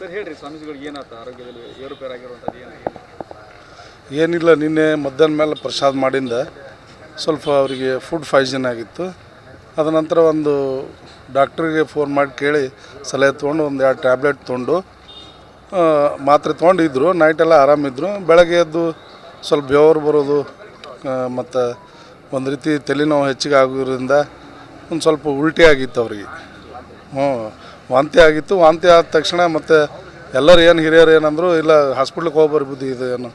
Sir, ಹೇಳ್ರಿ ಸ್ವಾಮೀಜಿಗಳಿಗೆ ಏನಾಯ್ತು ಆರೋಗ್ಯದಲ್ಲಿ ಏರುಪೇರು ಆಗಿರುವಂಥದ್ದು ಏನಿಲ್ಲ, ನಿನ್ನೆ ಮಧ್ಯಾಹ್ನ ಮೇಲೆ ಪ್ರಸಾದ ಮಾಡಿಂದ ಸ್ವಲ್ಪ ಅವರಿಗೆ ಫುಡ್ ಪಾಯ್ಸನ್ ಆಗಿತ್ತು. ಅದ ನಂತರ ಒಂದು ಡಾಕ್ಟ್ರಿಗೆ ಫೋನ್ ಮಾಡಿ ಕೇಳಿ ಸಲಹೆ ತೊಗೊಂಡು ಒಂದು ಎರಡು ಟ್ಯಾಬ್ಲೆಟ್ ತೊಗೊಂಡು ಮಾತ್ರೆ ತೊಗೊಂಡಿದ್ರು. ನೈಟೆಲ್ಲ ಆರಾಮಿದ್ರು. ಬೆಳಗ್ಗೆ ಎದ್ದು ಸ್ವಲ್ಪ ಬೆವರು ಬರೋದು ಮತ್ತು ಒಂದು ರೀತಿ ತಲೆನೋವು ಹೆಚ್ಚಿಗೆ ಆಗೋದ್ರಿಂದ ಒಂದು ಸ್ವಲ್ಪ ಉಲ್ಟಿ ಆಗಿತ್ತು ಅವರಿಗೆ. ಹ್ಞೂ ವಾಂತಿ ಆಗಿತ್ತು. ವಾಂತಿ ಆದ ತಕ್ಷಣ ಮತ್ತು ಎಲ್ಲರೂ ಏನು ಹಿರಿಯರು ಏನಂದ್ರು, ಇಲ್ಲ ಹಾಸ್ಪಿಟ್ಲಿಗೆ ಹೋಗಿ ಬರ್ಬೋದು ಇದು ಏನು.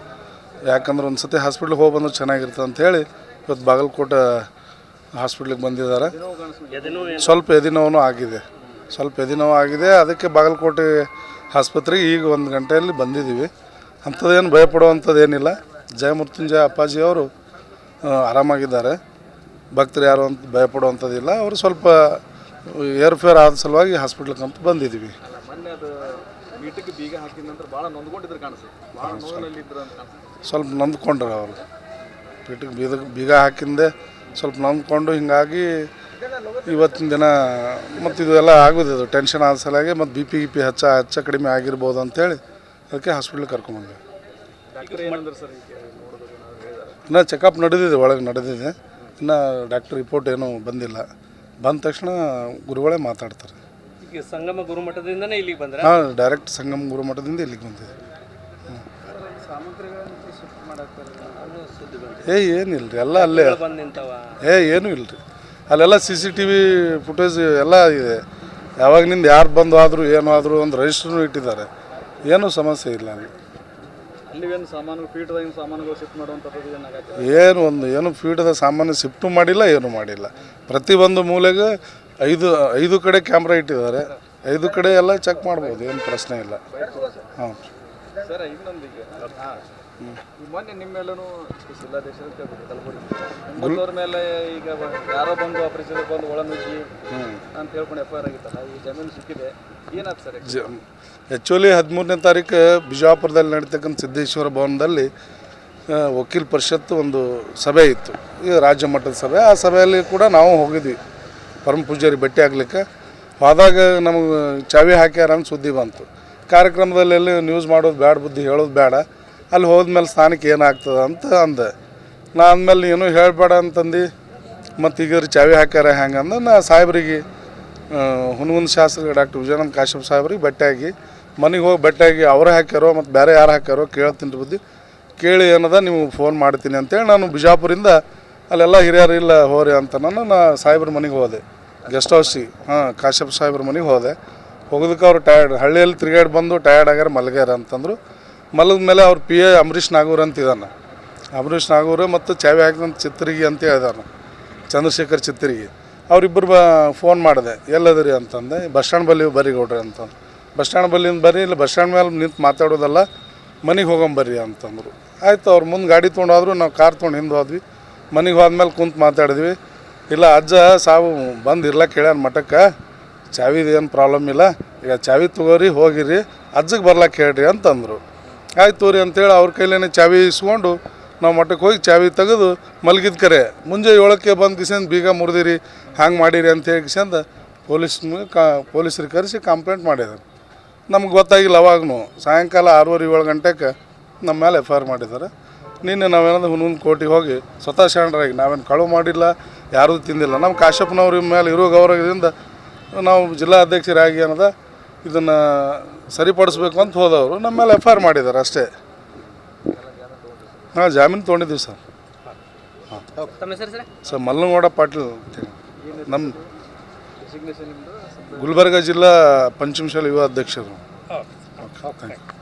ಯಾಕಂದ್ರೆ ಒಂದು ಸತಿ ಹಾಸ್ಪಿಟ್ಲಿಗೆ ಹೋಗ್ಬಂದ್ರೆ ಚೆನ್ನಾಗಿರ್ತದೆ ಅಂಥೇಳಿ ಇವತ್ತು ಬಾಗಲಕೋಟೆ ಹಾಸ್ಪಿಟ್ಲಿಗೆ ಬಂದಿದ್ದಾರೆ. ಸ್ವಲ್ಪ ಎದಿನೋವೂ ಆಗಿದೆ. ಸ್ವಲ್ಪ ಎದಿನೋವು ಆಗಿದೆ. ಅದಕ್ಕೆ ಬಾಗಲಕೋಟೆ ಆಸ್ಪತ್ರೆಗೆ ಈಗ ಒಂದು ಗಂಟೆಯಲ್ಲಿ ಬಂದಿದ್ದೀವಿ. ಅಂಥದ್ದೇನು ಭಯಪಡುವಂಥದ್ದು ಏನಿಲ್ಲ ಅಪ್ಪಾಜಿ ಅವರು ಆರಾಮಾಗಿದ್ದಾರೆ. ಭಕ್ತರು ಯಾರು ಅಂತ ಭಯಪಡುವಂಥದ್ದಿಲ್ಲ. ಅವರು ಸ್ವಲ್ಪ ಏರ್ಫೇರ್ ಆದ ಸಲುವಾಗಿ ಹಾಸ್ಪಿಟ್ಲಿಗೆ ಕಂತ ಬಂದಿದ್ವಿ. ಅಂತ ಸ್ವಲ್ಪ ನಂದ್ಕೊಂಡ್ರೆ ಅವರು. ಪೀಠಕ್ಕೆ ಬೀದ ಬೀಗ ಹಾಕಿಂದೆ ಸ್ವಲ್ಪ ನಂದ್ಕೊಂಡು ಹಿಂಗಾಗಿ ಇವತ್ತಿನ ದಿನ ಮತ್ತು ಇದು ಎಲ್ಲ ಆಗೋದಿದು ಟೆನ್ಷನ್ ಆದ ಸಲುವಾಗಿ ಮತ್ತು ಬಿ ಪಿ ಗಿ ಪಿ ಹೆಚ್ಚ ಹೆಚ್ಚ ಕಡಿಮೆ ಆಗಿರ್ಬೋದು ಅಂತೇಳಿ ಅದಕ್ಕೆ ಹಾಸ್ಪಿಟ್ಲಿಗೆ ಕರ್ಕೊಂಬಂದ್ವಿ ಇನ್ನು ಚೆಕಪ್ ನಡೆದಿದೆ ಒಳಗೆ ನಡೆದಿದೆ. ಇನ್ನು ಡಾಕ್ಟರ್ ರಿಪೋರ್ಟ್ ಏನೂ ಬಂದಿಲ್ಲ. ಬಂದ ತಕ್ಷಣ ಗುರುಗಳೇ ಮಾತಾಡ್ತಾರೆ. ಈಗ ಸಂಗಮ ಗುರುಮಠದಿಂದನೇ ಇಲ್ಲಿಗೆ ಬಂದ್ರೆ? ಹಾಂ ಡೈರೆಕ್ಟ್ ಸಂಗಮ ಗುರುಮಠದಿಂದ ಇಲ್ಲಿಗೆ ಬಂದಿದೆ. ಏ ಏನಿಲ್ಲ ರೀ ಎಲ್ಲ ಅಲ್ಲೇ. ಏ ಏನೂ ಇಲ್ಲ ರೀ ಅಲ್ಲೆಲ್ಲ C C T V footage ಎಲ್ಲ ಇದೆ. ಯಾವಾಗಿನಿಂದ ಯಾರು ಬಂದು ಆದರೂ ಏನು ಆದರೂ ಒಂದು ರಿಜಿಸ್ಟ್ರೂ ಇಟ್ಟಿದ್ದಾರೆ. ಏನೂ ಸಮಸ್ಯೆ ಇಲ್ಲ ಅಲ್ಲಿ. ಏನು ಒಂದು, ಏನು ಫೀಟದ ಸಾಮಾನು ಶಿಫ್ಟು ಮಾಡಿಲ್ಲ, ಏನು ಮಾಡಿಲ್ಲ. ಪ್ರತಿ ಒಂದು ಮೂಲೆಗೆ ಐದು ಐದು ಕಡೆ ಕ್ಯಾಮ್ರಾ ಇಟ್ಟಿದ್ದಾರೆ. ಐದು ಕಡೆ ಎಲ್ಲ ಚೆಕ್ ಮಾಡ್ಬೋದು, ಏನು ಪ್ರಶ್ನೆ ಇಲ್ಲ. ಹಾಂ ಸರ್ ಇನ್ನೊಂದು ಈಗ ಮೊನ್ನೆ ನಿಮ್ಮೆಲ್ಲೂ ಮೇಲೂ ಜಿಲ್ಲಾಧೀಶ ಕಲಬುರಗಿ ಮೇಲೆ ಈಗ ಯಾರೋ ಬಂದು ಆಪರೇಷನ್ ಬಂದು ಒಳ ನುಗ್ಗಿ ಅಂತ ಹೇಳ್ಕೊಂಡು ಎಫ್ ಐ ಆರ್ ಆಗಿತ್ತಲ್ಲ ಈ ಜಮೀನು ಸಿಕ್ಕಿದೆ. ಏನಾಯ್ತು ಸರ್ ಆ್ಯಕ್ಚುಲಿ ಹದಿಮೂರನೇ ತಾರೀಕು ಬಿಜಾಪುರದಲ್ಲಿ ನಡೀತಕ್ಕಂಥ ಸಿದ್ದೇಶ್ವರ ಭವನದಲ್ಲಿ ವಕೀಲ್ ಪರಿಷತ್ ಒಂದು ಸಭೆ ಇತ್ತು. ಈ ರಾಜ್ಯ ಮಟ್ಟದ ಸಭೆ. ಆ ಸಭೆಯಲ್ಲಿ ಕೂಡ ನಾವು ಹೋಗಿದ್ವಿ. ಪರಮ ಪೂಜಾರಿ ಭೇಟಿ ಆಗ್ಲಿಕ್ಕೆ. ಹೋದಾಗ ನಮಗೆ ಚಾವಿ ಹಾಕ್ಯಾರ ಅಂತ ಸುದ್ದಿ ಬಂತು. ಕಾರ್ಯಕ್ರಮದಲ್ಲಿ ನ್ಯೂಸ್ ಮಾಡೋದು ಬೇಡ ಬುದ್ಧಿ ಹೇಳೋದು ಬೇಡ ಅಲ್ಲಿ ಹೋದ್ಮೇಲೆ ಸ್ಥಾನಕ್ಕೆ ಏನಾಗ್ತದೆ ಅಂತ ಅಂದೆ. ನಾ ಅಂದಮೇಲೆ ನೀನು ಹೇಳಬೇಡ ಅಂತಂದು. ಮತ್ತು ಈಗ ಚಾವಿ ಹಾಕ್ಯಾರ ಹೆಂಗಂದು ನಾ ಸಾಹೇಬ್ರಿಗೆ ಹುನಗುಂದ ಶಾಸ್ತ್ರಿ ಡಾಕ್ಟರ್ ವಿಜಯಾನಂದ ಕಾಶ್ಯಪ್ ಸಾಹೇಬ್ರಿಗೆ ಬೆಟ್ಟಾಗಿ ಮನೆಗೆ ಹೋಗಿ ಬೆಟ್ಟಾಗಿ ಅವ್ರು ಹಾಕ್ಯಾರೋ ಮತ್ತು ಬೇರೆ ಯಾರು ಹಾಕ್ಯಾರೋ ಕೇಳ್ತೀನಿ ಬುದ್ಧಿ. ಕೇಳಿ ಏನದ ನೀವು ಫೋನ್ ಮಾಡ್ತೀನಿ ಅಂತೇಳಿ ನಾನು ಬಿಜಾಪುರಿಂದ ಅಲ್ಲೆಲ್ಲ ಹಿರಿಯರು ಇಲ್ಲ ಹೋರಿ ಅಂತ ನಾನು ನಾ ಸಾಹೇಬ್ರ ಮನೆಗೆ ಹೋದೆ. ಗೆಸ್ಟ್ ಹೌಸಿಗೆ ಹಾಂ ಕಾಶ್ಯಪ್ ಸಾಹೇಬ್ರ ಮನೆಗೆ ಹೋದೆ. ಹೋಗೋದಕ್ಕೆ ಅವ್ರು ಟಯರ್ಡ್ ಹಳ್ಳಿಯಲ್ಲಿ ತಿರುಗಾಡಿ ಬಂದು ಟಯರ್ಡ್ ಆಗ್ಯಾರ, ಮಲಗ್ಯಾರ ಅಂತಂದರು. ಮಲದ ಮೇಲೆ ಅವ್ರ ಪಿ ಎ ಅಂಬರೀಷ್ ನಾಗೂರ್ ಅಂತ ಇದ್ದಾನೆ ಅಂಬರೀಷ್ ನಾಗೂರ್ ಮತ್ತು ಚಾವಿ ಹಾಕಿದಂಥ ಚಿತ್ತರಿಗೆ ಅಂತ ಹೇಳಿದಾನೆ. ಚಂದ್ರಶೇಖರ್ ಚಿತ್ರಿಗೆ ಅವರಿಬ್ಬರು ಬ ಫೋನ್ ಮಾಡಿದೆ, ಎಲ್ಲದರಿ? ಅಂತಂದೆ. ಬಸ್ ಸ್ಟ್ಯಾಂಡ್ ಬಲ್ಲಿ ಬರ್ರಿ ಗೌಡ್ರಿ ಅಂತ ಬಸ್ ಸ್ಟ್ಯಾಂಡ್ ಬಲ್ಲಿಂದ ಬರ್ರಿ, ಇಲ್ಲಿ ಬಸ್ ಸ್ಟ್ಯಾಂಡ್ ಮೇಲೆ ನಿಂತು ಮಾತಾಡೋದಲ್ಲ, ಮನೆಗೆ ಹೋಗೊಂಬರ್ರಿ ಅಂತಂದರು. ಆಯ್ತು, ಅವ್ರು ಮುಂದೆ ಗಾಡಿ ತೊಗೊಂಡಾದ್ರು, ನಾವು ಕಾರ್ ತೊಗೊಂಡು ಹಿಂದೆ ಹೋದ್ವಿ. ಮನೆಗೆ ಹೋದ್ಮೇಲೆ ಕುಂತು ಮಾತಾಡಿದ್ವಿ. ಇಲ್ಲ ಅಜ್ಜ, ಸಾವು ಬಂದು ಇರ್ಲಕ್ಕ ಕೇಳ್ಯಾನ ಮಠಕ್ಕೆ? ಚಾವಿದು ಏನು ಪ್ರಾಬ್ಲಮ್ ಇಲ್ಲ. ಈಗ ಚಾವಿ ತಗೋರಿ, ಹೋಗಿರಿ, ಅಜ್ಜಿಗೆ ಬರ್ಲಾಕ್ ಹೇಳ್ರಿ ಅಂತಂದರು. ಆಯ್ತು ತೋರಿ ಅಂತೇಳಿ ಅವ್ರ ಕೈಲೇನೆ ಚಾವಿ ಇಸ್ಕೊಂಡು ನಾವು ಮಠಕ್ಕೆ ಹೋಗಿ ಚಾವಿ ತೆಗೆದು ಮಲಗಿದ ಕರೆ. ಮುಂಜೆ ಏಳಕ್ಕೆ ಬಂದು ಕಿಸಂದು ಬೀಗ ಮುರಿದಿರಿ ಹಂಗೆ ಮಾಡಿರಿ ಅಂತ ಹೇಳಿ ಕಿಸಂದು ಪೊಲೀಸ್ ಕಾ ಪೊಲೀಸ್ರಿಗೆ ಕರೆಸಿ ಕಂಪ್ಲೇಂಟ್ ಮಾಡಿದ್ದಾರೆ ನಮ್ಗೆ ಗೊತ್ತಾಗಿಲ್ಲ ಅವಾಗೂ ಸಾಯಂಕಾಲ ಆರೂವರೆ ಏಳು ಗಂಟೆಗೆ ನಮ್ಮ ಮೇಲೆ ಎಫ್ ಐ ಆರ್ ಮಾಡಿದ್ದಾರೆ ನಿನ್ನೆ ನಾವೇನಾದ್ರು ಹುನೂನ್ ಕೋಟಿಗೆ ಹೋಗಿ ಸ್ವತಃ ಶರಣರಾಗಿ ನಾವೇನು ಕಳುವು ಮಾಡಿಲ್ಲ ಯಾರೂ ತಿಂದಿಲ್ಲ. ನಮ್ಮ ಕಾಶ್ಯಪ್ಪನವ್ರ ಮೇಲೆ ಇರೋ ಗೌರವದಿಂದ ನಾವು ಜಿಲ್ಲಾ ಅಧ್ಯಕ್ಷರಾಗಿ ಏನದ ಇದನ್ನು ಸರಿಪಡಿಸ್ಬೇಕು ಅಂತ ಹೋದವರು. ನಮ್ಮ ಮೇಲೆ ಎಫ್ ಐ ಆರ್ ಮಾಡಿದ್ದಾರೆ ಅಷ್ಟೇ. ಹಾಂ ಜಾಮೀನು ತೊಗೊಂಡಿದ್ದೀವಿ ಸರ್. ಹೆಸರು ಸರ್? ಮಲ್ಲನಗೌಡ ಪಾಟೀಲ್ ಅಂತೇಳಿ ನಮ್ಮ ಗುಲ್ಬರ್ಗ ಜಿಲ್ಲಾ ಪಂಚಮಶಾಲ ಯುವ ಅಧ್ಯಕ್ಷರು. Okay thank you